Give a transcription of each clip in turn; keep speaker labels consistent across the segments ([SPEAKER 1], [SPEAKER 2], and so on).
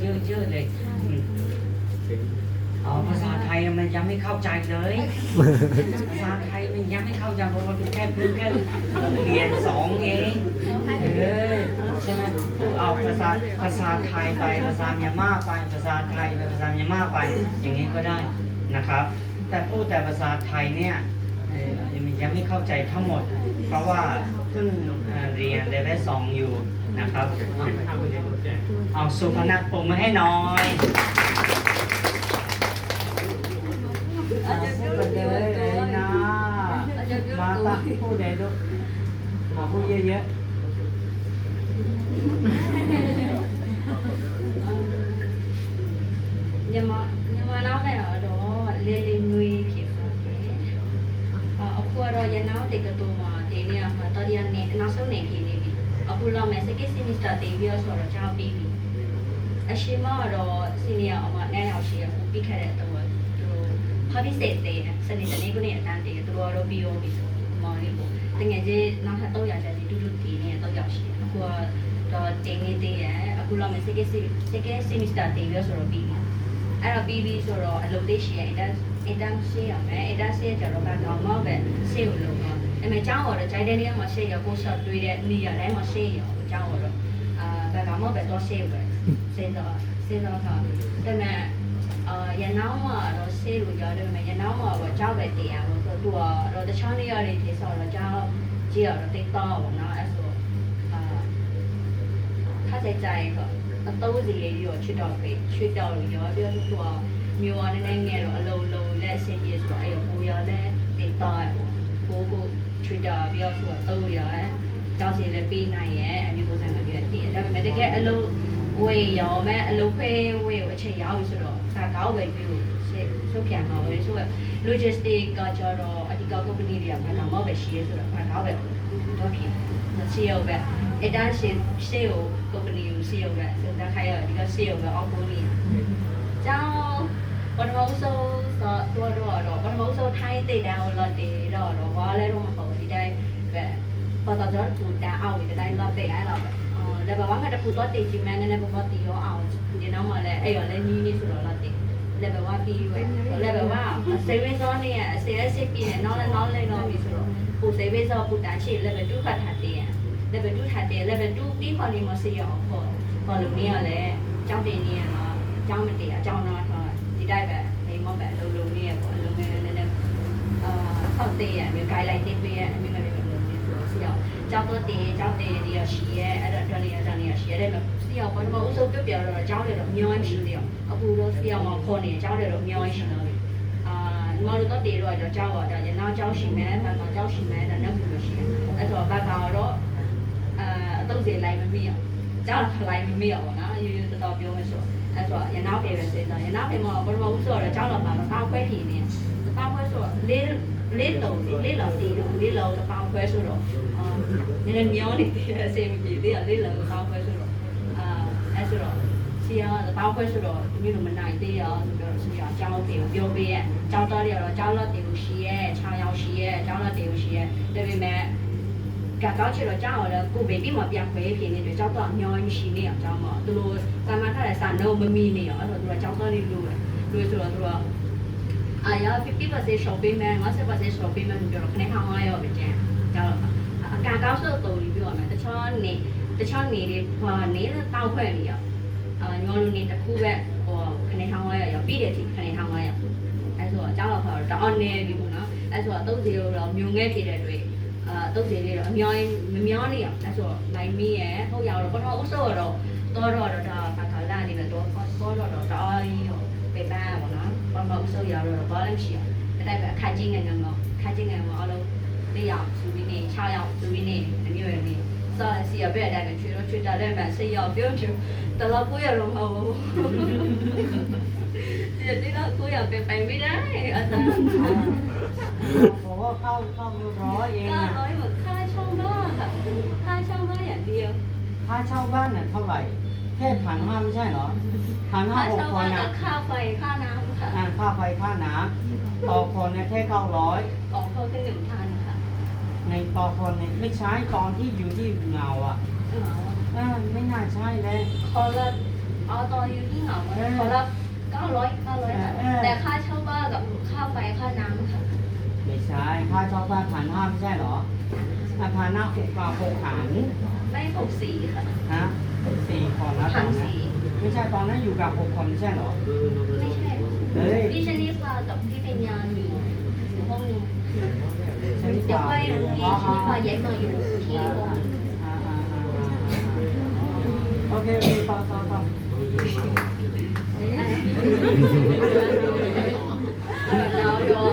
[SPEAKER 1] เยอะๆเลยอืมอ๋อภาษาไทยมันยังไม่เข้าใจเลย ภาษาไทยมันยังไม่เข้าใจเพราะว่าเป็นแค่เพิ่งแค่เรียนสองเองเออใช่ไหมพูดเอาภาษาภาษาไทยไปภาษาเมียนมาไปภาษาไทยไปภาษาเมียนมาไป อย่างนี้ก็ได้นะครับ แต่พูดแต่ภาษาไทยเนี่ยเอ่อมันยังไม่เข้าใจทั้งหมด เพราะว่าเพิ่งเอ่อเรียนเลเวลสองอยู่ นะครับเอาสุพนัทปรบมือให้หน้อยเอาพูดกันเลยเลยนะ มาตั้งพูดเลยลูกมาพูดเยอะ
[SPEAKER 2] ညီမညီမနောက်နဲ့တော့လေလေငွေဖြစ်သွားတယ်။အခုကတော့ရနောက်တေကတူမှာဒီနေ့မှာတော်ရနေနောက်ဆုံးနေခင်းနေပြီ။ အခုလောက်မဲ့ second semester တည်ပြီးတော့ဆိုတော့ကြောင်းပြီးပြီ။အရှိမကတော့ senior အမနဲ့ရောက်ရှိရပြီးခဲ့တဲ့တော့သူဟာပြီးစေတဲ့စနေတနေ့ကနေအတန်းတည်သူတို့ကတော့ပြီးရောပြီဆိုမောင်လေးပေါ့။တကယ်ကြီးနောက်ထပ်တော့ရကြတယ်တူတူတည်နေတော့ရောက်ရှိတယ်။အခုကတော့တင်နေသေးရအခုလောက်မဲ့ second second semester တည်ပြီးတော့ဆိုတော့ပြီးပြီ။အဲ့တော့ပြီးပြီဆိုတော့အလုပ်လေးရှိရင် intern intern ရှင်းရမယ် intern ရှင်းကြတော့ကတော့မဟုတ်ပဲရှင်းလို့တော့ အဲ့မဲ့ကျောင်းတော့ဂျိုင်တဲ့နေရာမှာရှင်းရကိုဆက်တွေးတဲ့နေရာတိုင်းမှာရှင်းရအောင်ကျောင်းတော့အာဘယ်ကမှပဲတော့ရှင်းပဲရှင်းတော့ရှင်းတော့ဟာဒါမဲ့အာရနောင်းမှာတော့ရှင်းလို့ရတယ်မဲ့ရနောင်းမှာတော့ကျောင်းပဲတင်ရအောင်ဆိုသူကတော့တခြားနေရာတွေဖြစ်ဆိုတော့ကျောင်းကြည့်ရတော့တိတ်တော့ဘောနော်အဲ့ဆိုအာခါတဲ့ကြိုင်တော့ အသုံးစီလေးရောချွတ်တော့ပြီချွတ်တော့လို့ရောပြောလို့တော့မျိုးရနေနေငယ်တော့အလုံးလုံးလက်ဆင်းကြီးဆိုတော့အဲ့ကိုရလည်းတင်တော့ကိုကို ချွတ်တော့ပြောဆိုတော့သုံးရအဲကြောက်စီလည်းပေးနိုင်ရဲ့အမျိုးဆိုင်မှာပြည့်တယ်ဒါပေမဲ့တကယ်အလုံးဝေရောမဲ့အလုံးဖေးဝေကိုအချိန်ရောက်ပြီဆိုတော့ဒါကောက်ပဲပြီးလို့ဆုတ်ပြန်မှာပဲဆိုတော့ logistic ကကြတော့အဒီကောက် company တွေကဘာမှမပဲရှိရဲဆိုတော့ဘာကောက်ပဲတော့ဖြစ်စီရောပဲအတန်းရှိရှိကို company ကိုစီရောပဲစတဲ့ခိုင်ရဒီကစီရောပဲအောက်ကိုနေကျောင်းပထမဆုံးတော့တော့တော့ပထမဆုံးထိုင်းတိတ်တန်းကိုလော်တေတော့တော့ဘာလဲတော့မဟုတ်ဒီ တိုင်းပဲပေါ်တော့တော့သူတန်းအောင်ဒီတိုင်းလော်တေအဲ့တော့ပဲအော်ဒါပေမဲ့တခုတော့တေချင်မှန်းနဲ့ပေါ်ပေါ်တီရောအောင်ဒီနောက်မှလည်းအဲ့ရောလည်းနီးနီးဆိုတော့လော်တေ level 1ပြီးရွယ် level 1 saving zone နဲ့အစဲအစစ်ပြီးရင်နောက်လည်းနောက်လည်းတော့ပြီဆိုတော့ကို saving zone ပူတန်ချေ level 2ဖတ်ထားတယ် level 2ထားတယ် level 2ပြီးခေါ်နေမစေရအောင်ပေါ့ခေါ်လို့နေရလဲကြောင်းတင်နေရတော့ကြောင်းမတည်အကြောင်းတော့ထားဒီတိုင်းပဲနေမပဲလုံလုံနေရပေါ့လုံနေနေနေအာဆောက် တည်ရမြေ guideline တင်ပေးရအမြင်လည်းလုံနေဆိုစီအောင်ကြောင်းတော့တည်ကြောင်းတည်ရရှိရဲအဲ့တော့တော်လေးရတော်လေးရရှိရဲတယ်စီအောင်ဘာမှဥစုပ်ပြပြတော့ကြောင်းတယ်တော့မျောင်းရှိတယ်အခုတော့စီအောင်မခေါ်နေကြောင်းတယ်တော့မျောင်းရှိတော့အာဒီမှာတော့တည်တော့ကြောင်းတော့ရနောက်ကြောင်းရှိမယ်ဘာမှကြောင်းရှိမယ်တော့နောက်ပြီးရှိတယ်အဲ့တော့ဘာကတော့အဲအတုပ်စီလိုက်မမိအောင်ကြောက်လိုက်မမိအောင်ပေါ့နော်ရိုးရိုးတော်တော်ပြောမယ်ဆိုအဲ့ဆိုရနောက်ပြေပဲစေတော့ရနောက်ပြေမှာဘယ်လိုမှဆိုတော့ကြောက်တော့မှာတောင်းခွဲထီနေတောင်းခွဲဆိုလေး လေးလုံးလေးလုံးတီးတော့လေးလုံးတောင်းခွဲဆိုတော့အာနည်းနည်းမျောနေတယ်အစေမပြေသေးတယ်လေးလုံးတောင်းခွဲဆိုတော့အာအဲ့ဆိုတော့စီရတောင်းခွဲဆိုတော့ဒီလိုမနိုင်သေးရောဆိုတော့စီရအကြောင်းတေကိုပြောပေးရဲ့အကြောင်းတော်ရတော့အကြောင်းတော့တေကိုရှိရဲ့6ရောက်ရှိရဲ့အကြောင်းတော့တေကိုရှိရဲ့ဒါပေမဲ့ကတော့ချေတော့ကြောက်ရတော့ကိုဘေပြီးမှပြန်ခွဲဖြစ်နေတယ်ကြောက်တော့ညောင်းရှိနေအောင်ကြောက်မှသူတို့စာမထားတဲ့စာနှုတ်မမီနေအောင်အဲ့တော့သူကကြောက်တော့နေလို့ပဲလို့ဆိုတော့သူက အာရ50% shopping မယ်50% shopping မယ်ပြောတော့ခဏခါ9ရောက်ပဲကျန်ကြောက်အကကောက်ဆိုတော့ဒီပြောရမယ်တခြားနေတခြားနေတွေဟာနေတောက်ခွဲနေရအာညောလို့နေတစ်ခုပဲဟိုခဏခါ9ရောက်ပြီးတဲ့အထိခဏခါ9ရောက်အဲ့ဆိုအကြောက်တော့တော့တောင်းနေပြီပေါ့နော်အဲ့ဆိုတော့30တော့မြုံငဲဖြစ်တဲ့အတွက်အာတုတ်စီလေးတော့အများကြီးမများနေအောင်အဲ့ဆိုနိုင်မီးရဲ့ဟုတ်ရတော့ပထမဦးဆိုတော့တော့တော့တော့ဒါဘာသာလာနေတယ်တော့တော့တော့တော့တာကြီးဟိုပေပန်းပေါ့နော် ပထမဦးဆိုရတော့ဘာလဲမရှိအောင်အဲ့ဒါပဲအခါချင်းငယ်ငယ်တော့ခါချင်းငယ်မှာအလုံး၄ရောက်သူပြီးနေ6ရောက်သူပြီးနေအမျိုးရနေစောစီရပဲအဲ့ဒါပဲချွေတော့ချွေတာလည်းမဆေးရောက်ပြုံးချူတလောက်ကိုရတော့မဟုတ်ဘူးဒီဒီတော့ကိုရပဲပိုင်ပြီးတယ်အဲ့ဒါ
[SPEAKER 1] บอกว่าเข้าเข้าเรียบร้อยเอง
[SPEAKER 2] ก็
[SPEAKER 1] อะ
[SPEAKER 2] ร้อยหมดค่าเช่าบ้านค่ะค่าเช่าบ้านอย่างเดียว
[SPEAKER 1] ค่าเช่าบ้านเนี่ยเท่าไหร่ แค่พันห้าไม่ใช่เหรอพันห้า
[SPEAKER 2] ค่า
[SPEAKER 1] หก
[SPEAKER 2] เช่า
[SPEAKER 1] ค
[SPEAKER 2] บ้าน น
[SPEAKER 1] อ่ะ
[SPEAKER 2] กับค่าไฟค่าน้ำ ค่ะ
[SPEAKER 1] อ่าค่าไฟค่าน้ำต่อคนเนี่ยแค่เก้าร้อย
[SPEAKER 2] ออกเขาแค่หนึ่งพันค่ะ
[SPEAKER 1] ในต่อคนเนี่ยไม่ใช้ตอนที่อยู่ที่เงาอะ
[SPEAKER 2] เออ
[SPEAKER 1] เออไม่น่าใช่เลย
[SPEAKER 2] คนละเอาตอนอยู่ที่เหงาคนละ900 900ค่ะแต่ค่าเช่าบ้านกับค่าไฟค่าน้ำค่ะ
[SPEAKER 1] ไม่ใช่ค่าเช่าบ้านพันห้าไม่ใช่เหรออาพันห้าหกกว่าหกขัน
[SPEAKER 2] ไม่หกสี่ค่ะ
[SPEAKER 1] ฮะสี่คนแล้วต
[SPEAKER 2] พั
[SPEAKER 1] อนนนั้น
[SPEAKER 2] สี่
[SPEAKER 1] ไม่ใช่ตอนนั้นอยู่กับหกคนไม่ใช่เหรอ
[SPEAKER 2] ไม่ใช่
[SPEAKER 1] เฮ้ย
[SPEAKER 2] พี่ชนิพากับพี่เป็นยานอยู่อยู่ห้องนึง
[SPEAKER 1] ฉัน
[SPEAKER 2] เดี๋ยว
[SPEAKER 1] ฝาก
[SPEAKER 2] ค่อยรู้พี่ชนิพาย้ายมาอยู่ที่ห้อง
[SPEAKER 1] อ่าอ่าอ่าอ่าโอเคโอเคต่อต่อต่อ
[SPEAKER 2] နောက်တော့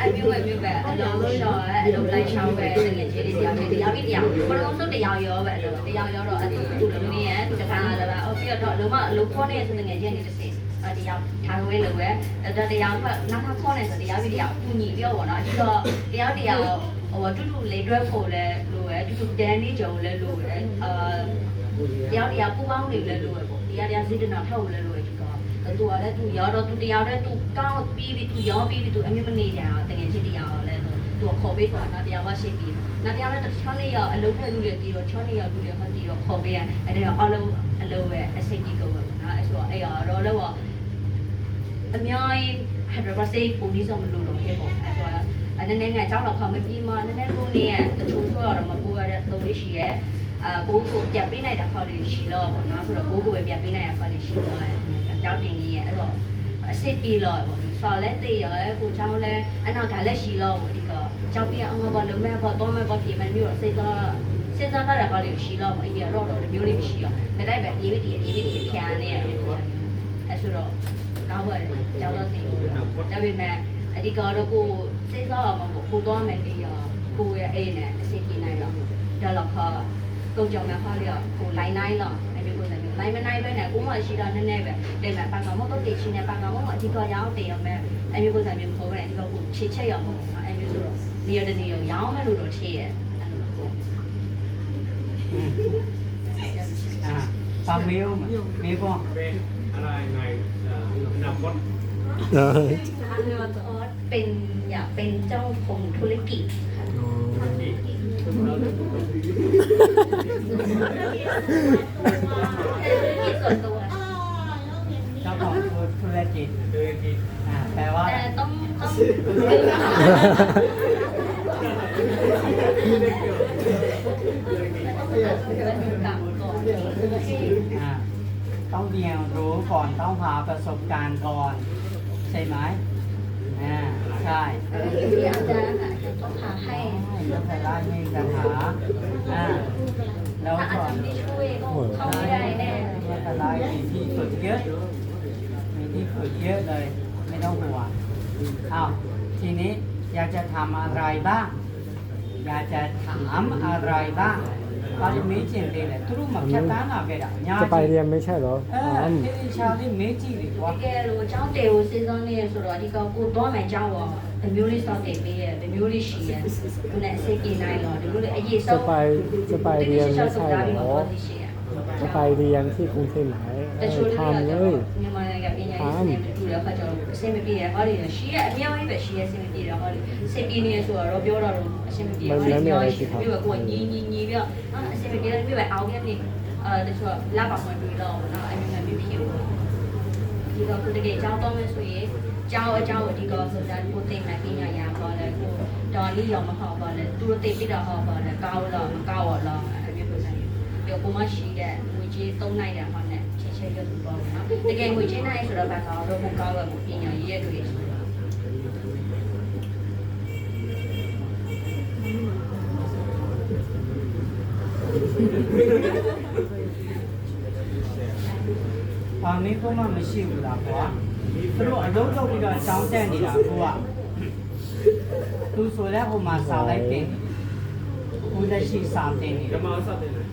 [SPEAKER 2] အမျိုးအမျိုးပဲအလုံးလို့တော့အလုံးလိုက်ချောင်းပဲတကယ်ကြီးတရားကြီးတရားပြီးတရားဘလုံးစုတရားရောပဲအလုံးတရားရောတော့အဲ့ဒီသူလုံးနေရဲ့သူတခါလည်းပဲအော်ပြီးတော့လုံးဝလုံးခေါ်နေဆိုတကယ်ကြီးနေတစ်စိအ တရားထားဝဲလို့ပဲအဲ့တရားကနောက်ထပ်ခေါ်နေဆိုတရားပြီးတရားကူညီပြောပေါ့နော်အဒီတော့တရားတရားဟိုတူတူလေးတွဲဖို့လဲလို့ပဲတူတူတန်းနေကြုံလဲလို့ပဲအာတရားတရားပူပေါင်းနေလဲလို့ပဲပေါ့တရားတရားစိတ်တနာထောက်လဲလို့ပဲဒီကသူကလည်းသူရောတော့သူတရားတဲ့သူကောင်းပြီးပြီးသူရောပြီးပြီးသူအမြင့်မနေကြအောင်တကယ်ချစ်တရားရောလဲသူကခေါ်ပေးဆိုတာနော်တရားမရှိပြီးနော်တရားလည်းတစ်ချောင်းလေးရောအလုံးနဲ့လူတွေပြီးတော့ချောင်းလေးရောလူတွေဟောပြီးတော့ခေါ်ပေးရအဲ့ဒါအလုံးအလုံးပဲအစိတ်ကြီးကုန်ပါနော်အဲ့ဆိုအဲ့ရောတော့တော့ အများကြီး100%ပုံဒီဆုံးမလို့တော့ဖြစ်ပေါ့အဲ့ဆိုအဲ့နည်းနည်းငါကြောက်တော့ခေါမပြီးမှနည်းနည်းကိုနေရတချို့ဆိုတော့မပူရတဲ့သုံးလေးရှိရဲ့အာဘိုးကိုပြတ်ပေးနိုင်တာခေါ်လို့ရှိတော့ပေါ့နော်ဆိုတော့ဘိုးကိုပဲပြတ်ပေးနိုင်တာခေါ်လို့ရှိတော့ကြောက်တင်ကြီးရဲ့အဲ့တော့အစ်စ်ပြီးတော့ပေါ့ဆော်လက်သေးရကိုချောင်းလဲအနောက်ကလည်းရှိတော့ပေါ့ဒီကကြောက်ပြအောင်ဘောလုံးမဲ့ဘောတော့မဲ့ဘောပြေမမျိုးတော့စိတ်တော့စဉ်းစားတာကလည်းရှိတော့ပေါ့ဒီကတော့တော့မျိုးလေးမရှိတော့ဒါတိုက်ပဲအေးပြီးဒီအေးပြီးဒီဖြန်နေရတယ်အဲ့ဆိုတော့ ကားဝယ်ကြောက်တော့စီဒါပေမဲ့အဓိကတော့ကိုစိတ်ဆော့အောင်ကိုတော့မယ်ဒီရောကိုရဲ့အိမ်နဲ့အစီအကိနိုင်တော့ဒါတော့ခါကုတ်ကြောင်နဲ့ခါလေးတော့ကိုလိုင်းနိုင်တော့အဲ့ဒီကိုလည်းလိုင်းမနိုင်ပဲနဲ့ကိုမရှိတော့နည်းနည်းပဲတဲ့မဲ့ပန်ကောင်မတော့တိတ်ချင်းနဲ့ပန်ကောင်မအဓိကရောင်းတယ်ရောမဲ့အဲ့ဒီကိုလည်းမျိုးခေါ်ပဲအဓိကကိုချစ်ချက်ရောင်းပေါ့အဲ့ဒီဆိုတော့နေရာတနေရာရောင်းမယ်လို့တော့ထည့်ရဲ့အဲ့လိုပေါ့
[SPEAKER 1] ฟังเมลมาเมลบอก
[SPEAKER 3] เป็นอะไรในอนาคต
[SPEAKER 4] เออ
[SPEAKER 2] เป็นอยากเป็นเจ้าของธุรกิจค่ะธุรกิจส่วนตัว
[SPEAKER 1] เจ้าของธุรกิจ
[SPEAKER 3] คือที่
[SPEAKER 1] อ่าแปลว่า
[SPEAKER 2] แต่ต้องต้องกับก่อน
[SPEAKER 1] อ่าต้องเรียนรู้ก่อนต้องหาประสบการณ์ก่อน ใช่ไหมอ่าใช่
[SPEAKER 2] ที่อาจารย์ต้องหาให้
[SPEAKER 1] แล้วแต่ละมีปัญหาอ่าแล้ว
[SPEAKER 2] ถ้าอา
[SPEAKER 1] ก่อ
[SPEAKER 2] จานรย์ไม่ช่วยก็เข้าไม่ได้แน่
[SPEAKER 1] แล้วแต่ละมีที่ฝึกเยอะมีที่ฝึกเยอะเลย ไม่ต้องห่วงอ้าวทีนี้อยากจะทำอะไรบ้าง อยากจะถามอะไรบ้าง ဘာလို့မေးကျင်ပေးလဲသူတို့မှဖြတ်တန်းလာခဲ့တာအများ
[SPEAKER 4] စ
[SPEAKER 1] ကြီး
[SPEAKER 4] ပိုင်ရီကမင်းချက်တော့
[SPEAKER 1] အဲ
[SPEAKER 4] အင်း
[SPEAKER 1] တေချာလေးမေးကြည့်လေကွာ
[SPEAKER 2] တကယ်လို့အကြောင်းတေကိုစေစုံနေရဆိုတော့ဒီကောင်ကိုတော့မှအကြောင်းပေါ့ဒီမျိုးလေးစောက်တင်ပေးရတယ်ဒီမျိုးလေးရှိရတယ်ခုနအစိတ်ကြီးနိုင်တော့ဒီလိုလေးအရေး
[SPEAKER 4] စ
[SPEAKER 2] ဆုံး
[SPEAKER 4] ပိုင်စပိုင်
[SPEAKER 2] ရီ
[SPEAKER 4] ကမင်းချက်တော့စပိုင်ရီကမင်းချက်ကိုသိမှာ
[SPEAKER 2] တချို့လူတွေက
[SPEAKER 4] တထမ်းလေော့
[SPEAKER 2] မြန်မာနိုင်ငံပညာရေးစနစ် တူတဲ့အခါကျတော့အဆင်မပြေတဲ့ဟောဒီရှိရဲ့အများကြီးပဲရှိရဲ့အဆင်မပြေတဲ့ဟောဒီစင်ပြေနေဆိုတော့ပြောတော့အဆင်မပြေဟောဒီအများကြီးပြီးတော့ကိုညီညီညီပြီးတော့အဆင်မပြေတဲ့ပြီးပဲအောင်ရနေအဲတချို့လာပါမှတွေ့တော့နော်အမျိုးမျိုးဖြစ်ဘူးဒီတော့ကိုတကယ်ကြောင်းတော့မယ်ဆိုရင်ကျောင်းအကျောင်းကိုဒီကောဆိုတာကိုသိမှပညာရပါလေကိုတော်လေးရောမဟုတ်ပါလေသူတို့သိပြီးတော့ဟောပါလေကောင်းတော့မကောင်းတော့လားအဲ့ဒီလိုဆိုင်ပြီးကိုမရှိတဲ့ငွေကြီးသုံးနိုင်တယ်ဟောနဲ့ ချင်းချင်းရုပ်ပေါ့နော်တကယ်ငွေချင်းနိုင်ဆိုတော့ဘာကောင်းတော့မကောင်းဘူးပညာရေးရဲ့တွေဆိုတော့။
[SPEAKER 1] ဘာမင်းကမှမရှိဘူးလားကွာ။သူတို့အလုံးလုံးပြီးတော့တောင်းတက်နေတာကိုကသူဆိုတဲ့ဟိုမှာစာလိုက်တင်။ကိုလက်ရှိစာတင်နေ
[SPEAKER 3] ဓ
[SPEAKER 1] တ
[SPEAKER 3] မ
[SPEAKER 1] ယ်္မ
[SPEAKER 3] စတဲ့။
[SPEAKER 1] ဟုတ်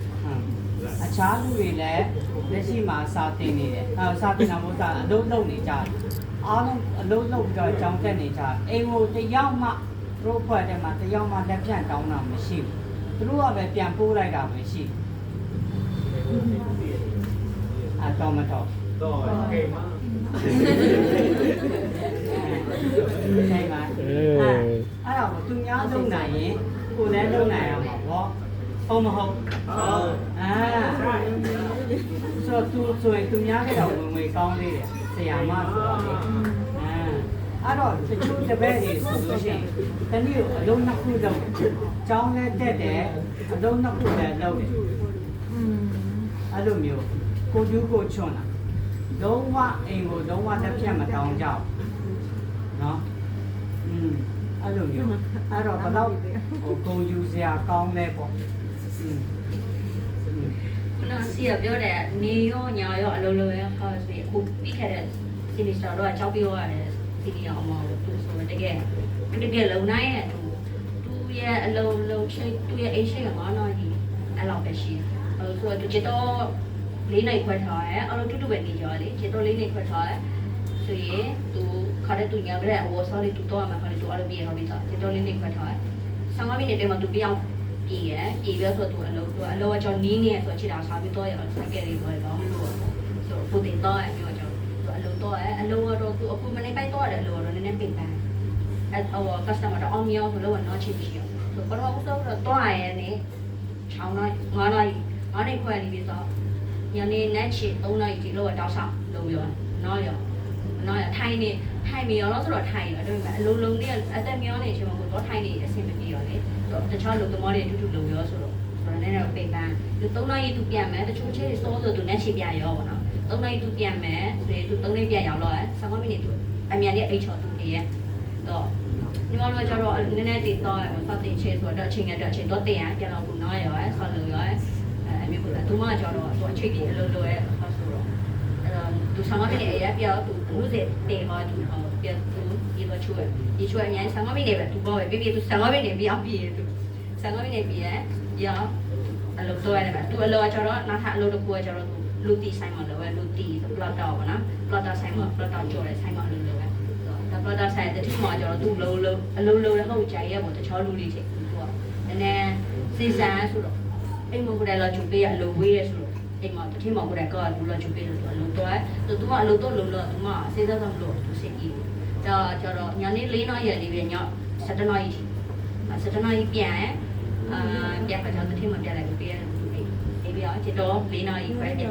[SPEAKER 1] ။အခြားလူတွေလည်း လက်ရှိမှာစာတင်နေတယ်အဲစာတင်တာမဟုတ်တာအလုပ်လုပ်နေကြတယ်အားလုံးအလုပ်လုပ်ပြီးတော့ကြောင်တက်နေကြအိမ်ကိုတယောက်မှသူတို့ဘက်ထဲမှာတယောက်မှလက်ပြန်တောင်းတာမရှိဘူးသူတို့ကပဲပြန်ပို့လိုက်တာပဲရှိအတော်မတော်
[SPEAKER 3] တော့
[SPEAKER 4] ကဲမှာ
[SPEAKER 1] ဆိုင်
[SPEAKER 4] မှာ
[SPEAKER 1] အဲ့တော့သူများလုပ်နိုင်ရင်ကိုယ်လည်းလုပ်နိုင်ရမှာပေါ့ဟုတ်မဟုတ်ဟုတ်အာ ဆိုတော့သူဆိုရင်သူများကတော့ဝင်ဝင်ကောင်းလေးတယ်ဆရာမဆိုတော့လေအဲအဲ့တော့တချို့တပည့်တွေဆိုလို့ရှိရင်တနည်းကိုအလုံးနှစ်ခုလုံးကျောင်းလည်းတက်တယ်အလုံးနှစ်ခုလည်းလုပ်တယ်အဲ့လိုမျိုးကိုကျူးကိုချွန်တာလုံးဝအိမ်ကိုလုံးဝတစ်ပြတ်မတောင်းကြဘူးနော်อืมအဲ့လိုမျိုးအဲ့တော့ဘယ်တော့ဟိုဂုံယူစရာကောင်းလဲပေါ့อืมอืม
[SPEAKER 2] ခုန စီကပြောတယ်နေရောညာရောအလုံးလုံးရောဟောဆိုအခုပြီးခဲ့တဲ့ semester တော့ကြောက်ပြောရတယ်စီနီယာအမောသူဆိုတကယ်တကယ်လုံနိုင်ရဲ့သူသူရဲ့အလုံးလုံးချိတ်သူရဲ့အိတ်ရှိကငါးနာရီအဲ့လောက်ပဲရှိအဲဆိုတော့จิตတော့လေးနိုင်ခွဲထားရဲအဲ့လိုတူတူပဲနေကြလေจิตတော့လေးနိုင်ခွဲထားရဲဆိုရင်သူခါတဲ့သူညာကလေးအဝဆော်လေးသူတော့မှာခါတဲ့သူအဲ့လိုပြေတော့ပြီးသားจิตတော့လေးနိုင်ခွဲထားရဲဆောင်းမမိနေတဲ့မှာသူပြောင်း ပြေရပြေပြဆိုသူအလုံးသူအလုံးအကျော်နီးနေဆိုချစ်တာစားပြီးတော့ရဆက်ကြတယ်တော့တော့မလို့ဆိုပူတင်တော့အဲ့ပြောကြောအလုံးတော့အလုံးတော့သူအခုမနေပိုက်တော့တယ်အလုံးတော့နည်းနည်းပင်ပန်းအဲ့ဟို customer တော့အောင်မြောင်းဆိုလို့တော့ချစ်ရှိအောင်ဆိုတော့တော့တော့တော့ရရဲ့နေ6နိုင်9နိုင်9နိုင်ခွဲနေပြီဆိုညနေနဲ့ချစ်3နိုင်ဒီလိုတော့ဆောက်လုံးရောနော်ရော နော်ရထိုင်နေထိုင်မရောဆိုတော့ထိုင်ရောဒါပေမဲ့အလုံးလုံးလေးအသက်မျောနေချိန်မှာကိုတော့ထိုင်နေအဆင်မပြေရောလေတခြားလူသမားတွေအတူတူလုံးရောဆိုတော့ဆိုတော့နည်းနည်းပိတ်ပန်းသူ3နိုင်သူပြန်မယ်တချို့ချေစောဆိုသူနဲ့ချစ်ပြရောပေါ့နော်3နိုင်သူပြန်မယ်ဆိုရင်သူ3နိုင်ပြန်ရောက်တော့15မိနစ်သူအမြန်လေးအိတ်ချော်သူနေရဲ့တော့ညီမတို့ကျတော့နည်းနည်းတည်တော့စတင်ချေဆိုတော့အချိန်ကတော့အချိန်တော့တင်ရပြန်တော့ဘူးနော်ရောဆော်လို့ရောအဲအမျိုးကသူမကျတော့သူအချိန်ကြီးအလိုလိုရဲ့ ဟောဆိုတော့အဲ့တော့သူ15မိနစ်အရာပြောသူလူစစ်တင်ဟောသူဟောပြန်သူဒီလိုချွေဒီချွေအရင်15မိနစ်ပဲသူပေါ့ပဲပြီးပြီးသူ15မိနစ်ပြောင်းပြီးသူ15မိနစ်ပြီးရရောအလုပ်တော့ရတယ်သူအလုပ်ကျတော့နောက်ထပ်အလုပ်တစ်ခုကျတော့သူလူတီဆိုင်မှာလောပဲလူတီ plot တော့ဗောနော် plot ဆိုင်မှာ plot ကြော်တဲ့ဆိုင်မှာအလုပ်လုပ်ပဲဒါ plot ဆိုင်တဲ့ဒီမှာကျတော့သူလုံးလုံးအလုံးလုံးလည်းဟုတ်ကြရဲ့ပေါ့တခြားလူတွေချင်းသူကနည်းနည်းစီစံဆိုတော့အိမ်မကလည်းချုပ်ပေးရအလုပ်ဝေးရဆိုတော့ thì mà khi mà một đại cơ cũng là chụp về rồi lúc đó rồi tụi mà lúc đó lớn đó tụi mà sẽ ra làm lộ tôi sẽ gì cho cho đó nhớ nên lý nói vậy thì về nhớ sẽ cho nói mà sẽ cho nói bia á bia phải cho tôi thêm một đại lại bia tụi mình thì bây giờ chỉ đó lý nói phải bia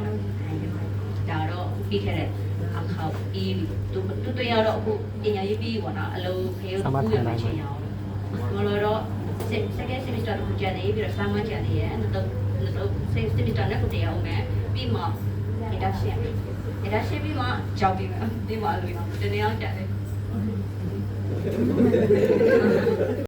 [SPEAKER 2] đó đó khi thế này ăn học đi tôi tôi tôi nhớ đó cũng đi nhau đi của nó à, lâu theo cũng tụi mà chơi nhau mà rồi đó sẽ sẽ cái sẽ cho tụi chơi này bây giờ sang mà chơi này nó đâu လုပ်ဖေးကိုကူရမှချင်ရအောင်မလို့တော့ second semester ကိုကျန်နေပြီးတော့ summer ကျန်နေရဲ့တော့တော့ second semester နဲ့ကိုတရားအောင်မယ်ပြီးမှ induction induction ပြီးမှကြောက်ပြီးမှပြီးမှအလုပ်ရအောင်တနေ့အောင်ကျန်တယ်